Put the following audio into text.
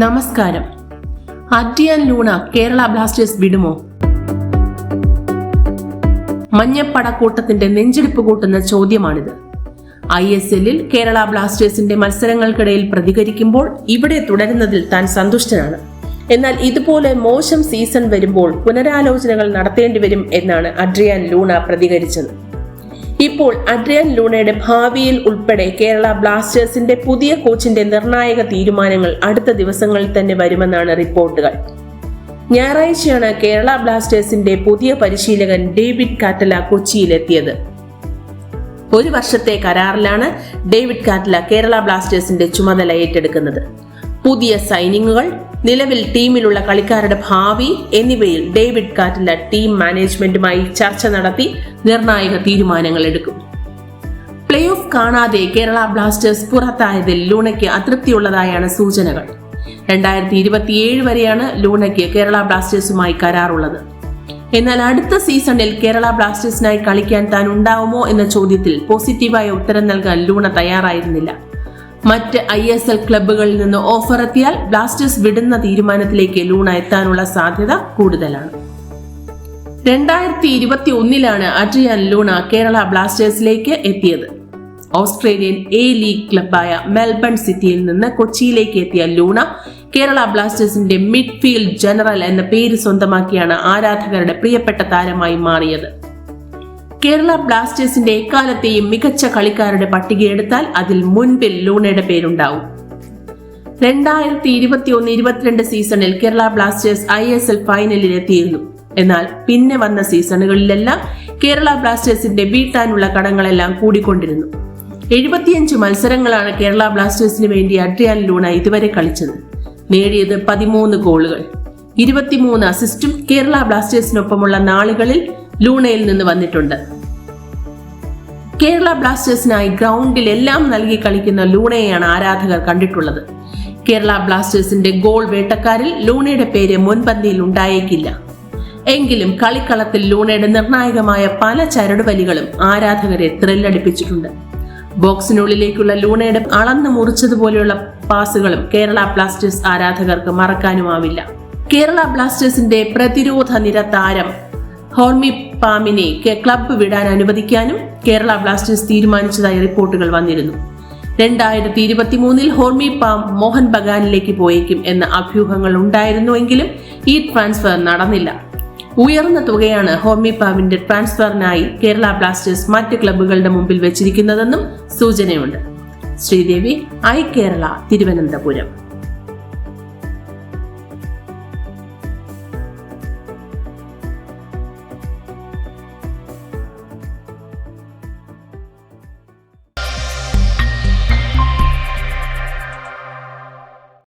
നമസ്കാരം. Adrian Luna Kerala Blasters വിടുമോ? മഞ്ഞപ്പടക്കൂട്ടത്തിന്റെ നെഞ്ചെടുപ്പ് കൂട്ടുന്ന ചോദ്യമാണിത്. ഐ എസ് എല്ലിൽ കേരള ബ്ലാസ്റ്റേഴ്സിന്റെ മത്സരങ്ങൾക്കിടയിൽ പ്രതികരിക്കുമ്പോൾ ഇവിടെ തുടരുന്നതിൽ താൻ സന്തുഷ്ടനാണ്. എന്നാൽ ഇതുപോലെ മോശം സീസൺ വരുമ്പോൾ പുനരാലോചനകൾ നടത്തേണ്ടി വരും എന്നാണ് അഡ്രിയാൻ ലൂണ പ്രതികരിച്ചത്. ഇപ്പോൾ അഡ്രിയൻ ലൂണയുടെ ഭാവിയിൽ ഉൾപ്പെടെ കേരള ബ്ലാസ്റ്റേഴ്സിന്റെ പുതിയ കോച്ചിന്റെ നിർണായക തീരുമാനങ്ങൾ അടുത്ത ദിവസങ്ങളിൽ തന്നെ വരുമെന്നാണ് റിപ്പോർട്ടുകൾ. ഞായറാഴ്ചയാണ് കേരള ബ്ലാസ്റ്റേഴ്സിന്റെ പുതിയ പരിശീലകൻ ഡേവിഡ് കാറ്റല കൊച്ചിയിലെത്തിയത്. ഒരു വർഷത്തെ കരാറിലാണ് ഡേവിഡ് കാറ്റല കേരള ബ്ലാസ്റ്റേഴ്സിന്റെ ചുമതല ഏറ്റെടുക്കുന്നത്. പുതിയ സൈനിങ്ങുകൾ നിലവിൽ ടീമിലുള്ള കളിക്കാരുടെ ഭാവി എന്നിവയിൽ ഡേവിഡ് കാറ്റല ടീം മാനേജ്മെന്റുമായി ചർച്ച നടത്തി നിർണായക തീരുമാനങ്ങൾ എടുക്കും. പ്ലേ ഓഫ് കാണാതെ കേരള ബ്ലാസ്റ്റേഴ്സ് പുറത്തായതിൽ ലൂണയ്ക്ക് അതൃപ്തിയുള്ളതായാണ് സൂചനകൾ. രണ്ടായിരത്തി ഇരുപത്തിയേഴ് വരെയാണ് ലൂണയ്ക്ക് കേരള ബ്ലാസ്റ്റേഴ്സുമായി കരാറുള്ളത്. എന്നാൽ അടുത്ത സീസണിൽ കേരള ബ്ലാസ്റ്റേഴ്സിനായി കളിക്കാൻ താൻ ഉണ്ടാവുമോ എന്ന ചോദ്യത്തിൽ പോസിറ്റീവായ ഉത്തരം നൽകാൻ ലൂണ തയ്യാറായിരുന്നില്ല. മറ്റ് ഐ എസ് എൽ ക്ലബുകളിൽ നിന്ന് ഓഫർ എത്തിയാൽ ബ്ലാസ്റ്റേഴ്സ് വിടുന്ന തീരുമാനത്തിലേക്ക് ലൂണ എത്താനുള്ള സാധ്യത കൂടുതലാണ്. രണ്ടായിരത്തി ഇരുപത്തി ഒന്നിലാണ് അഡ്രിയാൻ ലൂണ കേരള ബ്ലാസ്റ്റേഴ്സിലേക്ക് എത്തിയത്. ഓസ്ട്രേലിയൻ എ ലീഗ് ക്ലബായ മെൽബൺ സിറ്റിയിൽ നിന്ന് കൊച്ചിയിലേക്ക് എത്തിയ ലൂണ കേരള ബ്ലാസ്റ്റേഴ്സിന്റെ മിഡ്ഫീൽഡ് ജനറൽ എന്ന പേര് സ്വന്തമാക്കിയാണ് ആരാധകരുടെ പ്രിയപ്പെട്ട താരമായി മാറിയത്. കേരള ബ്ലാസ്റ്റേഴ്സിന്റെ എക്കാലത്തെയും മികച്ച കളിക്കാരുടെ പട്ടിക എടുത്താൽ അതിൽ മുൻപിൽ ലൂണയുടെ പേരുണ്ടാവും. രണ്ടായിരത്തി ഇരുപത്തി ഒന്ന് ഇരുപത്തിരണ്ട് സീസണിൽ Kerala Blasters I S L ഫൈനലിൽ എത്തിയിരുന്നു എന്നാൽ പിന്നെ വന്ന സീസണുകളിലെല്ലാം കേരള ബ്ലാസ്റ്റേഴ്സിന്റെ വീട്ടാനുള്ള കടങ്ങളെല്ലാം കൂടിക്കൊണ്ടിരുന്നു. എഴുപത്തിയഞ്ച് മത്സരങ്ങളാണ് കേരള ബ്ലാസ്റ്റേഴ്സിന് വേണ്ടി അഡ്രിയാൻ ലൂണ ഇതുവരെ കളിച്ചത്. നേടിയത് പതിമൂന്ന് ഗോളുകൾ. ഇരുപത്തിമൂന്ന് അസിസ്റ്റും കേരള ബ്ലാസ്റ്റേഴ്സിനൊപ്പമുള്ള നാളുകളിൽ ലൂണയിൽ നിന്ന് വന്നിട്ടുണ്ട്. കേരള ബ്ലാസ്റ്റേഴ്സിനായി ഗ്രൗണ്ടിൽ എല്ലാം നൽകി കളിക്കുന്ന ലൂണയെയാണ് ആരാധകർ കണ്ടിട്ടുള്ളത്. കേരള ബ്ലാസ്റ്റേഴ്സിന്റെ ഗോൾ വേട്ടക്കാരിൽ ലൂണയുടെ പേര് മുൻപന്തിയിൽ ഉണ്ടായേക്കില്ല. എങ്കിലും കളിക്കളത്തിൽ ലൂണയുടെ നിർണായകമായ പല ചരടുവലികളും ആരാധകരെ ത്രില്ലടിപ്പിച്ചിട്ടുണ്ട്. ബോക്സിനുള്ളിലേക്കുള്ള ലൂണയുടെ അളന്നു മുറിച്ചതുപോലെയുള്ള പാസുകളും കേരള ബ്ലാസ്റ്റേഴ്സ് ആരാധകർക്ക് മറക്കാനുമാവില്ല. കേരള ബ്ലാസ്റ്റേഴ്സിന്റെ പ്രതിരോധ നിര താരം ഹോർമി പാമിനെ ക്ലബ്ബ് വിടാൻ അനുവദിക്കാനും കേരള ബ്ലാസ്റ്റേഴ്സ് തീരുമാനിച്ചതായി റിപ്പോർട്ടുകൾ വന്നിരുന്നു. രണ്ടായിരത്തി ഇരുപത്തി മൂന്നിൽ ഹോർമി പാം മോഹൻ ബഗാനിലേക്ക് പോയേക്കും എന്ന അഭ്യൂഹങ്ങൾ ഉണ്ടായിരുന്നുവെങ്കിലും ഈ ട്രാൻസ്ഫർ നടന്നില്ല. ഉയർന്ന തുകയാണ് ഹോർമി പാമിന്റെ ട്രാൻസ്ഫറിനായി കേരള ബ്ലാസ്റ്റേഴ്സ് മറ്റ് ക്ലബ്ബുകളുടെ മുമ്പിൽ വെച്ചിരിക്കുന്നതെന്നും സൂചനയുണ്ട്. ശ്രീദേവി ഐ കേരള തിരുവനന്തപുരം.